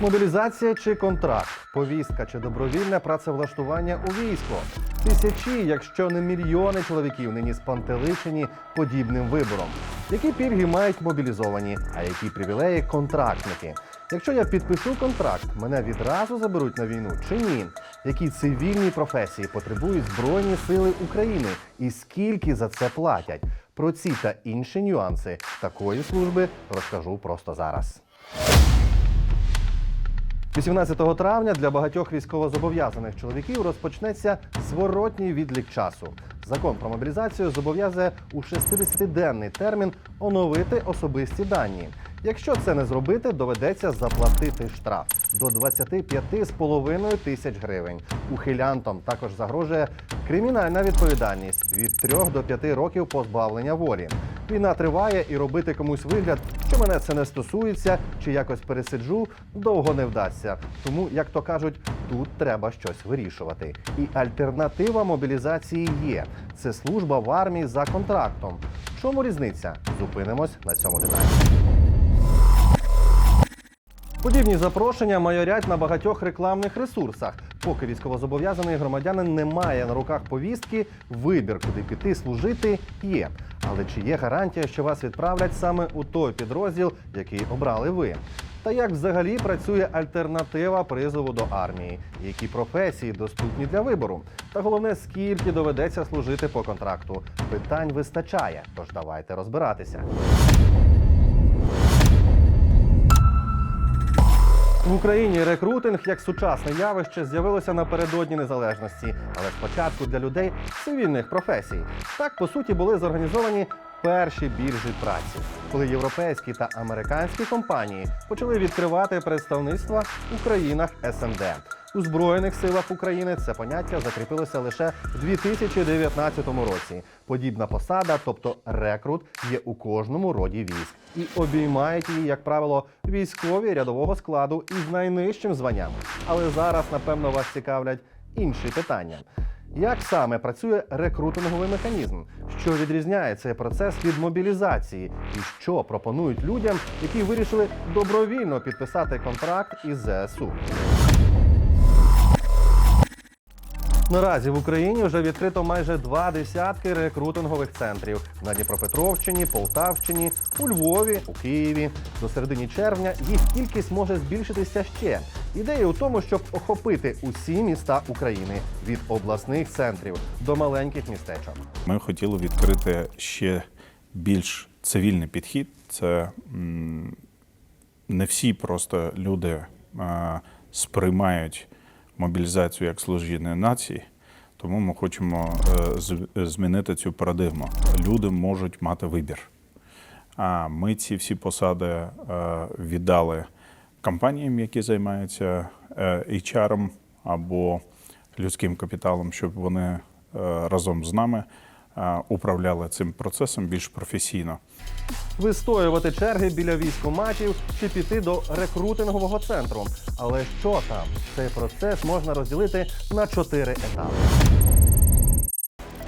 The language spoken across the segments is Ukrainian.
Мобілізація чи контракт, повістка чи добровільне працевлаштування у військо. Тисячі, якщо не мільйони чоловіків нині спантеличені подібним вибором. Які пільги мають мобілізовані, а які привілеї контрактники? Якщо я підпишу контракт, мене відразу заберуть на війну чи ні? Які цивільні професії потребують Збройні Сили України і скільки за це платять? Про ці та інші нюанси такої служби розкажу просто зараз. 18 травня для багатьох військовозобов'язаних чоловіків розпочнеться зворотній відлік часу. Закон про мобілізацію зобов'язує у 60-денний термін оновити особисті дані. Якщо це не зробити, доведеться заплатити штраф до 25,5 тисяч гривень. Ухилянтам також загрожує кримінальна відповідальність від 3 до 5 років позбавлення волі. Війна триває, і робити комусь вигляд, мене це не стосується, чи якось пересиджу, довго не вдасться. Тому, як то кажуть, тут треба щось вирішувати. І альтернатива мобілізації є. Це служба в армії за контрактом. В чому різниця? Зупинимось на цьому деталі. Подібні запрошення майорять на багатьох рекламних ресурсах. Поки військовозобов'язаний громадянин не має на руках повістки, вибір, куди піти служити, є. Але чи є гарантія, що вас відправлять саме у той підрозділ, який обрали ви? Та як взагалі працює альтернатива призову до армії? Які професії доступні для вибору? Та головне, скільки доведеться служити по контракту? Питань вистачає, тож давайте розбиратися. В Україні рекрутинг як сучасне явище з'явилося напередодні незалежності, але спочатку для людей цивільних професій. Так по суті були зорганізовані перші біржі праці, коли європейські та американські компанії почали відкривати представництва у країнах СНД. У Збройних силах України це поняття закріпилося лише в 2019 році. Подібна посада, тобто рекрут, є у кожному роді військ і обіймають її, як правило, військові рядового складу із найнижчим званням. Але зараз, напевно, вас цікавлять інші питання. Як саме працює рекрутинговий механізм? Що відрізняє цей процес від мобілізації? І що пропонують людям, які вирішили добровільно підписати контракт із ЗСУ? Наразі в Україні вже відкрито майже два десятки рекрутингових центрів на Дніпропетровщині, Полтавщині, у Львові, у Києві. До середини червня їх кількість може збільшитися ще. Ідея у тому, щоб охопити усі міста України від обласних центрів до маленьких містечок. Ми хотіли відкрити ще більш цивільний підхід. Це не всі просто люди сприймають мобілізацію як служіння нації. Тому ми хочемо е, змінити цю парадигму. Люди можуть мати вибір. А ми ці всі посади е, віддали компаніям, які займаються е, HR або людським капіталом, щоб вони разом з нами управляли цим процесом більш професійно. Вистоювати черги біля військоматів чи піти до рекрутингового центру. Але що там? Цей процес можна розділити на чотири етапи.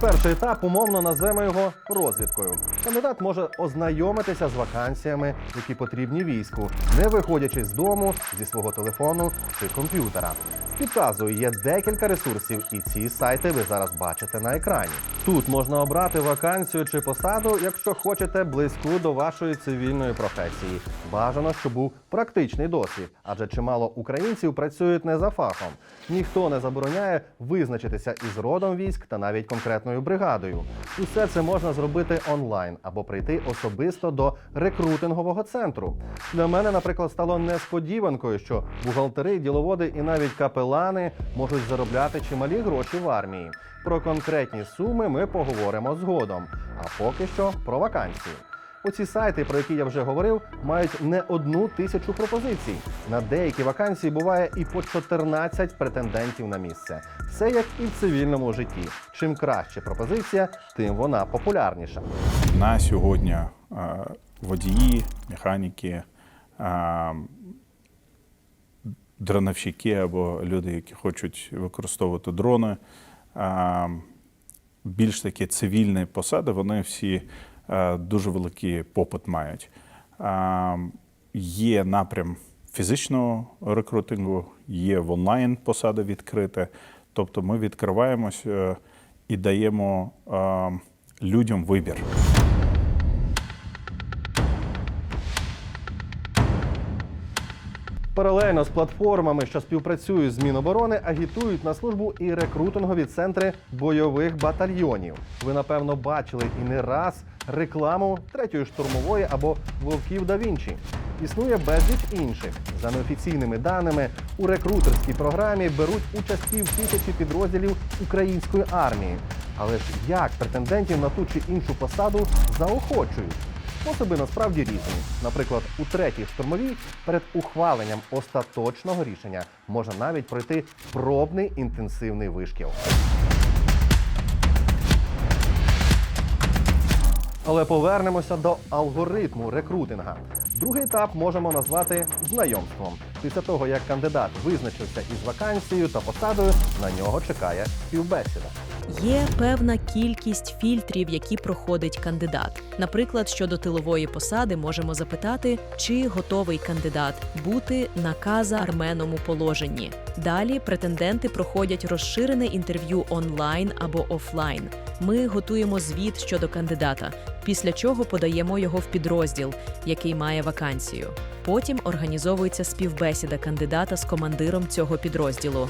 Перший етап умовно назвемо його розвідкою. Кандидат може ознайомитися з вакансіями, які потрібні війську, не виходячи з дому зі свого телефону чи комп'ютера. Підказую, є декілька ресурсів, і ці сайти ви зараз бачите на екрані. Тут можна обрати вакансію чи посаду, якщо хочете близьку до вашої цивільної професії. Бажано, щоб був практичний досвід, адже чимало українців працюють не за фахом. Ніхто не забороняє визначитися із родом військ та навіть конкретною бригадою. Усе це можна зробити онлайн або прийти особисто до рекрутингового центру. Для мене, наприклад, стало несподіванкою, що бухгалтери, діловоди і навіть капелани можуть заробляти чималі гроші в армії. Про конкретні суми ми поговоримо згодом. А поки що про вакансії. Оці сайти, про які я вже говорив, мають не одну тисячу пропозицій. На деякі вакансії буває і по 14 претендентів на місце. Все як і в цивільному житті. Чим краще пропозиція, тим вона популярніша. На сьогодні е, водії, механіки, е, дроновщики або люди, які хочуть використовувати дрони, більш такі цивільні посади, вони всі е, дуже великий попит мають. Є напрям фізичного рекрутингу, є в онлайн посади відкриті. Тобто ми відкриваємось е, і даємо е, людям вибір. Паралельно з платформами, що співпрацюють з Міноборони, агітують на службу і рекрутингові центри бойових батальйонів. Ви напевно бачили і не раз рекламу третьої штурмової або вовків да Вінчі. Існує безліч інших. За неофіційними даними, у рекрутерській програмі беруть участь пів тисячі підрозділів української армії. Але ж як претендентів на ту чи іншу посаду заохочують? Способи насправді різні. Наприклад, у третій штурмовій перед ухваленням остаточного рішення можна навіть пройти пробний інтенсивний вишкіл. Але повернемося до алгоритму рекрутинга. Другий етап можемо назвати знайомством. Після того, як кандидат визначився із вакансією та посадою, на нього чекає співбесіда. Є певна кількість фільтрів, які проходить кандидат. Наприклад, щодо тилової посади можемо запитати, чи готовий кандидат бути на каза-арменому положенні. Далі претенденти проходять розширене інтерв'ю онлайн або офлайн. Ми готуємо звіт щодо кандидата, після чого подаємо його в підрозділ, який має вакансію. Потім організовується співбесіда кандидата з командиром цього підрозділу.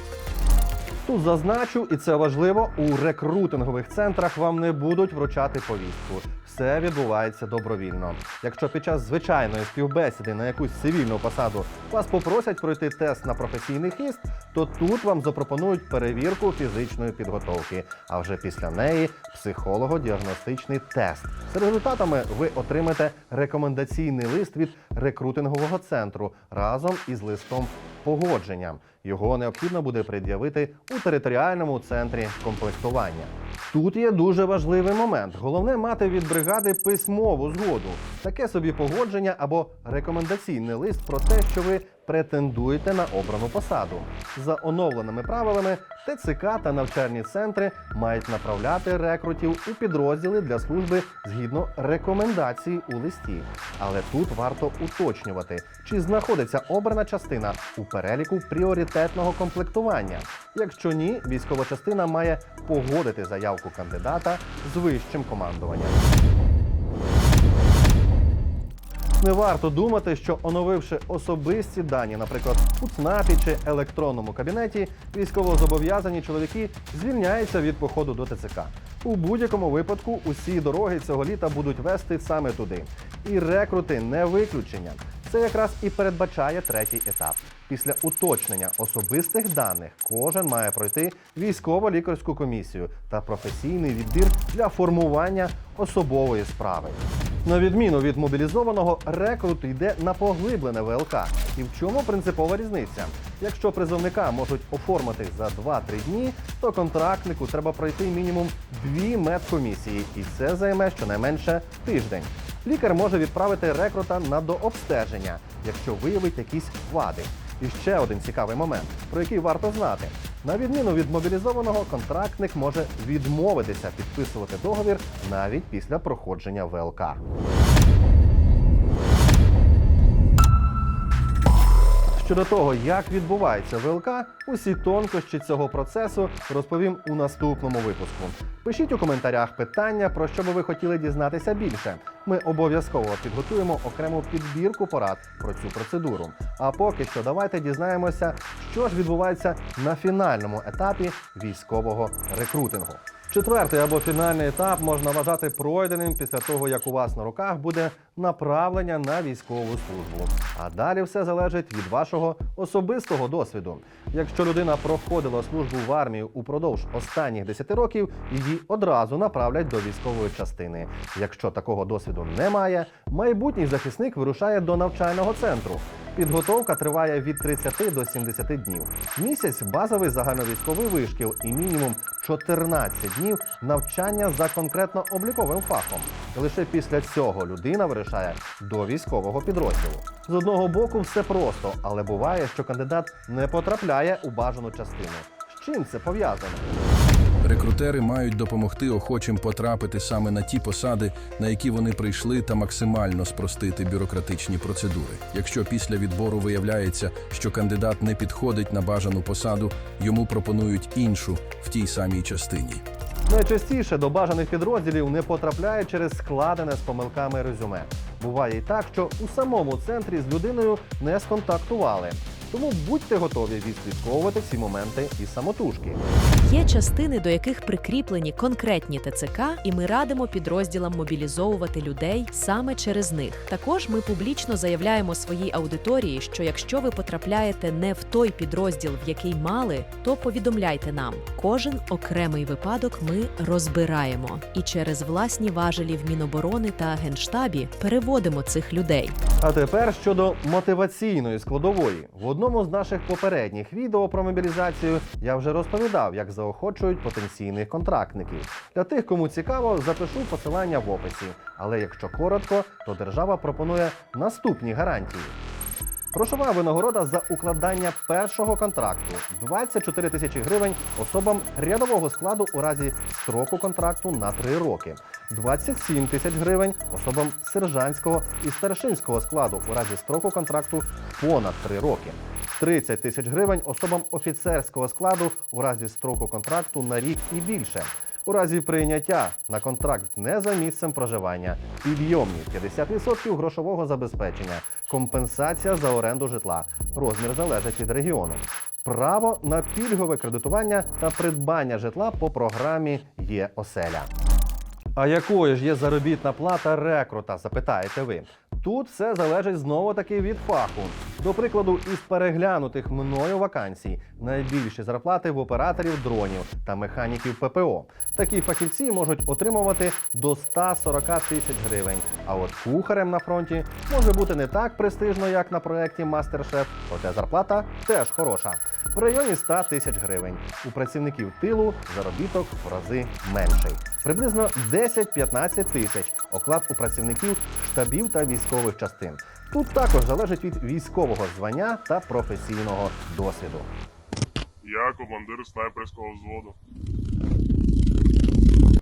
Тут зазначу, і це важливо, у рекрутингових центрах вам не будуть вручати повістку. Все відбувається добровільно. Якщо під час звичайної співбесіди на якусь цивільну посаду вас попросять пройти тест на професійний хист, то тут вам запропонують перевірку фізичної підготовки, а вже після неї психолого-діагностичний тест. З результатами ви отримаєте рекомендаційний лист від рекрутингового центру разом із листом погодження. Його необхідно буде пред'явити у територіальному центрі комплектування. Тут є дуже важливий момент. Головне мати від бригади письмову згоду, таке собі погодження або рекомендаційний лист про те, що ви претендуєте на обрану посаду. За оновленими правилами ТЦК та навчальні центри мають направляти рекрутів у підрозділи для служби згідно рекомендацій у листі. Але тут варто уточнювати, чи знаходиться обрана частина у переліку пріоритетного комплектування. Якщо ні, військова частина має погодити заявку кандидата з вищим командуванням. Не варто думати, що оновивши особисті дані, наприклад, у ЦНАПі чи електронному кабінеті, військовозобов'язані чоловіки звільняються від походу до ТЦК. У будь-якому випадку усі дороги цього літа будуть вести саме туди. І рекрути не виключення. Це якраз і передбачає третій етап. Після уточнення особистих даних кожен має пройти військово-лікарську комісію та професійний відбір для формування особової справи. На відміну від мобілізованого, рекрут йде на поглиблене ВЛК. І в чому принципова різниця? Якщо призовника можуть оформити за 2-3 дні, то контрактнику треба пройти мінімум дві медкомісії, і це займе щонайменше тиждень. Лікар може відправити рекрута на дообстеження, якщо виявить якісь вади. І ще один цікавий момент, про який варто знати. На відміну від мобілізованого, контрактник може відмовитися підписувати договір навіть після проходження ВЛК. Щодо того, як відбувається ВЛК, усі тонкощі цього процесу розповім у наступному випуску. Пишіть у коментарях питання, про що би ви хотіли дізнатися більше. Ми обов'язково підготуємо окрему підбірку порад про цю процедуру. А поки що давайте дізнаємося, що ж відбувається на фінальному етапі військового рекрутингу. Четвертий або фінальний етап можна вважати пройденим після того, як у вас на руках буде направлення на військову службу. А далі все залежить від вашого особистого досвіду. Якщо людина проходила службу в армії упродовж останніх 10 років, її одразу направлять до військової частини. Якщо такого досвіду немає, майбутній захисник вирушає до навчального центру. Підготовка триває від 30 до 70 днів. Місяць базовий загальновійськовий вишкіл і мінімум 14 днів навчання за конкретно обліковим фахом. Лише після цього людина вирішає до військового підрозділу. З одного боку, все просто, але буває, що кандидат не потрапляє у бажану частину. З чим це пов'язано? Рекрутери мають допомогти охочим потрапити саме на ті посади, на які вони прийшли, та максимально спростити бюрократичні процедури. Якщо після відбору виявляється, що кандидат не підходить на бажану посаду, йому пропонують іншу в тій самій частині. Найчастіше до бажаних підрозділів не потрапляє через складене з помилками резюме. Буває і так, що у самому центрі з людиною не сконтактували. Тому будьте готові відслідковувати ці моменти і самотужки. Є частини, до яких прикріплені конкретні ТЦК, і ми радимо підрозділам мобілізовувати людей саме через них. Також ми публічно заявляємо своїй аудиторії, що якщо ви потрапляєте не в той підрозділ, в який мали, то повідомляйте нам. Кожен окремий випадок ми розбираємо і через власні важелі в Міноборони та Генштабі переводимо цих людей. А тепер щодо мотиваційної складової. В одному з наших попередніх відео про мобілізацію я вже розповідав, як заохочують потенційних контрактників. Для тих, кому цікаво, запишу посилання в описі. Але якщо коротко, то держава пропонує наступні гарантії. Грошова винагорода за укладання першого контракту 24 тисячі гривень особам рядового складу у разі строку контракту на 3 роки, 27 тисяч гривень особам сержантського і старшинського складу у разі строку контракту понад 3 роки, 30 тисяч гривень особам офіцерського складу у разі строку контракту на рік і більше. У разі прийняття на контракт не за місцем проживання, підйомні 50% грошового забезпечення, компенсація за оренду житла. Розмір залежить від регіону. Право на пільгове кредитування та придбання житла по програмі є оселя. А якою ж є заробітна плата рекрута, запитаєте ви? Тут все залежить знову таки від фаху. До прикладу, із переглянутих мною вакансій найбільші зарплати в операторів дронів та механіків ППО. Такі фахівці можуть отримувати до 140 тисяч гривень. А от кухарем на фронті може бути не так престижно, як на проєкті Мастер-Шеф, проте зарплата теж хороша. В районі 100 тисяч гривень. У працівників тилу заробіток в рази менший. Приблизно 10-15 тисяч оклад у працівників штабів та військових частин. Тут також залежить від військового звання та професійного досвіду. Я командир снайперського взводу.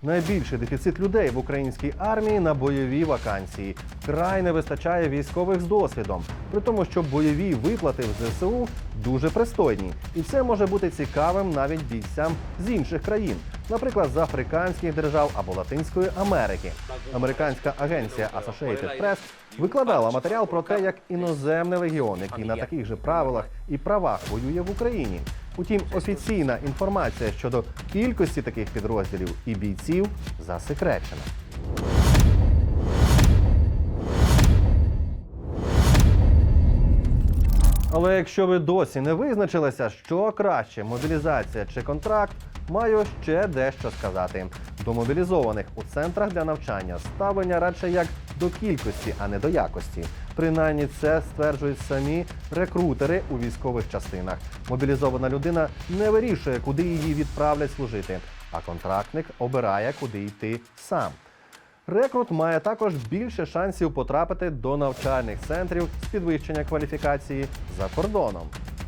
Найбільший дефіцит людей в українській армії на бойові вакансії. Край не вистачає військових з досвідом, при тому, що бойові виплати в ЗСУ дуже пристойні, і це може бути цікавим навіть бійцям з інших країн, наприклад, з африканських держав або Латинської Америки. Американська агенція Associated Press викладала матеріал про те, як іноземний легіон, який на таких же правилах і правах воює в Україні. Утім, офіційна інформація щодо кількості таких підрозділів і бійців засекречена. Але якщо ви досі не визначилися, що краще мобілізація чи контракт, маю ще дещо сказати. До мобілізованих у центрах для навчання ставлення радше як до кількості, а не до якості. Принаймні це стверджують самі рекрутери у військових частинах. Мобілізована людина не вирішує, куди її відправлять служити, а контрактник обирає, куди йти сам. Рекрут має також більше шансів потрапити до навчальних центрів з підвищення кваліфікації за кордоном.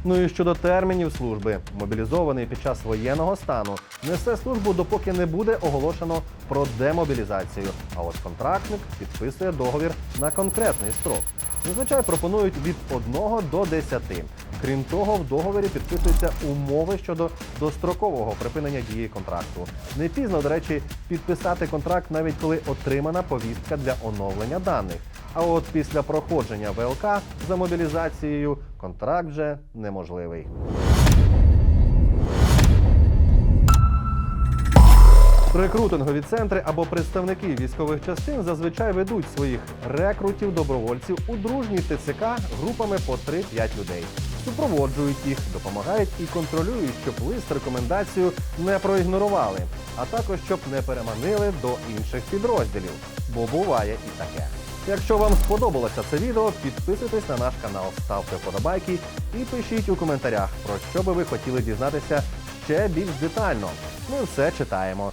Ну і щодо термінів служби, мобілізований під час воєнного стану несе службу, допоки не буде оголошено про демобілізацію. А от контрактник підписує договір на конкретний строк. Зазвичай пропонують від 1 до 10. Крім того, в договорі підписуються умови щодо дострокового припинення дії контракту. Не пізно, до речі, підписати контракт навіть коли отримана повістка для оновлення даних. А от після проходження ВЛК за мобілізацією контракт вже неможливий. Рекрутингові центри або представники військових частин зазвичай ведуть своїх рекрутів добровольців у дружній ТЦК групами по 3-5 людей. Супроводжують їх, допомагають і контролюють, щоб лист рекомендацію не проігнорували, а також щоб не переманили до інших підрозділів. Бо буває і таке. Якщо вам сподобалося це відео, підписуйтесь на наш канал, ставте вподобайки і пишіть у коментарях, про що би ви хотіли дізнатися ще більш детально. Ми все читаємо.